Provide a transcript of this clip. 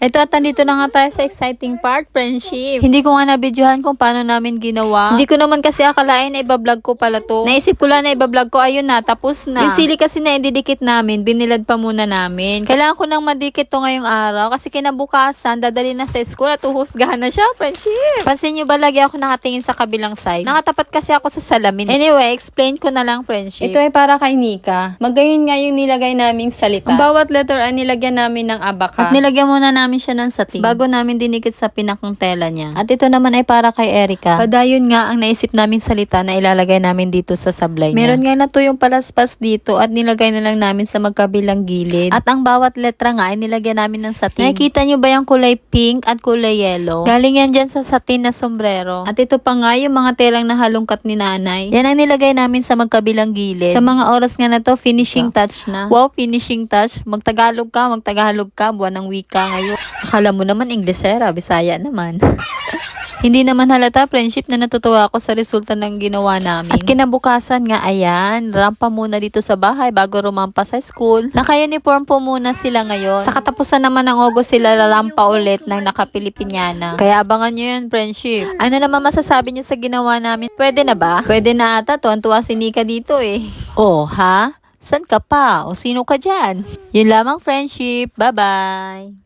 Ito at nandito na nga tayo sa exciting part, friendship. Hindi ko nga nabidyohan kung paano namin ginawa. Hindi ko naman kasi akalain na ibablog ko pala to. Naisip ko lang na ibablog ko, ayun na, tapos na. Yung sili kasi na ididikit namin, binilad pa muna namin. Kailangan ko nang madikit to ngayong araw kasi kinabukasan, dadali na sa school at uhusgahan na siya, friendship. Pansin nyo ba lagi ako nakatingin sa kabilang side? Nakatapat kasi ako sa salamin. Anyway, explain ko na lang, friendship. Ito ay para kay Nika. Magayon nga yung nilagay naming salita. Ang bawat letter ay nilagyan namin ng abaka. At nilagyan muna namin siya ng sating bago namin dinikit sa pinakang tela niya. At ito naman ay para kay Erica. Padayon nga ang naisip naming salita na ilalagay namin dito sa sablay niya. Meron nga na to yung palaspas dito at nilagay na lang namin sa magkabilang gilid. At ang bawat letra nga ay nilagyan namin ng satin. Nakikita nyo ba yung kulay pink at kulay yellow? Galing yan dyan sa satin na sombrero. At ito pa nga yung mga telang nahalungkat ni nanay. Yan ang nilagay namin sa magkabilang gilid. Sa mga oras nga na to, finishing touch na. Wow, finishing touch. Magtagalog ka, magtagalog ka. Buwan ng wika ngayon. Akala mo naman Inglesera, Bisaya naman. Hindi naman halata, friendship, na natutuwa ako sa resulta ng ginawa namin. At kinabukasan nga, ayan, rampa muna dito sa bahay bago rumampa sa school. Naka-uniform po muna sila ngayon. Sa katapusan naman ng August sila rarampa ulit ng naka-Pilipinyana. Kaya abangan nyo yun, friendship. Ano naman masasabi nyo sa ginawa namin? Pwede na ba? Pwede na ata, tuwan-tuwa si Nika dito eh. Oh, ha? San ka pa? O sino ka dyan? Yun lamang, friendship. Bye-bye!